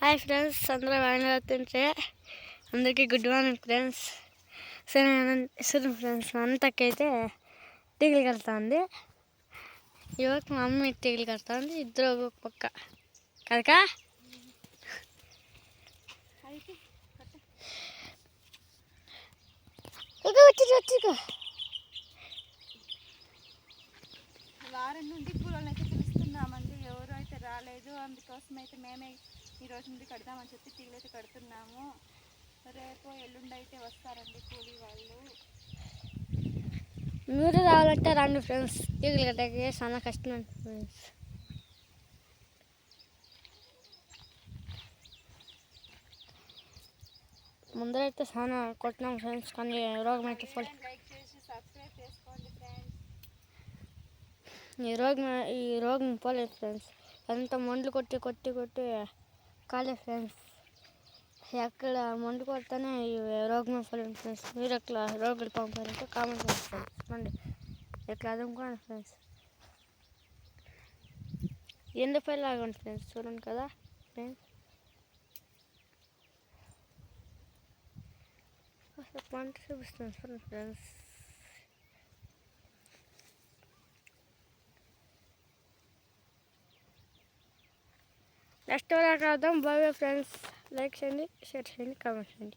Hi friends అందరూ బాగా అందరికీ గుడ్ మార్నింగ్ ఫ్రెండ్స్ సరే సరే ఫ్రెండ్స్ అంతకైతే టీగలు కడతా ఇవాళ మా అమ్మ టీగలు కడతా ఇద్దరు ఒక పక్క కదకా వచ్చి వచ్చి వారం నుండి కూలోళ్ళు అయితే పిలుస్తున్నామండి ఎవరు అయితే రాలేదు అందుకోసం అయితే మేమే ఈ రోజు నుండి కడదామని చెప్పి తీగలు అయితే కడుతున్నాము. రేపు ఎల్లుండి అయితే వస్తారండి కూలీ వాళ్ళు. మీరు రావాలంటే రండి ఫ్రెండ్స్. టీగలు కట్టకి చాలా కష్టం అండి ఫ్రెండ్స్. ముందరైతే చాలా కొట్టినాం ఫ్రెండ్స్ కానీ రోగం అయితే ఫుల్ ఈ రోగం ఈ రోగం పోలేదు ఫ్రెండ్స్. ఎంత మండ్లు కొట్టి కొట్టి కొట్టి కాలే ఫ్రెండ్స్ ఎక్కడ మండు కొడితేనే రోగం పోలేదు ఫ్రెండ్స్ మీరు ఎట్లా రోగులు పంపారంటే కామెంట్ చేయండి ఫ్రెండ్స్ మండి. ఎట్లా అదుకోండి ఫ్రెండ్స్ ఎండిపోయి లాగండి ఫ్రెండ్స్ చూడండి కదా. ఫ్రెండ్స్ పంట చూపిస్తాను చూడండి ఫ్రెండ్స్ నెక్స్ట్ వరకు అవుతాం బాయ్ ఫ్రెండ్స్ లైక్ చేయండి షేర్ చేయండి కామెంట్ చేయండి.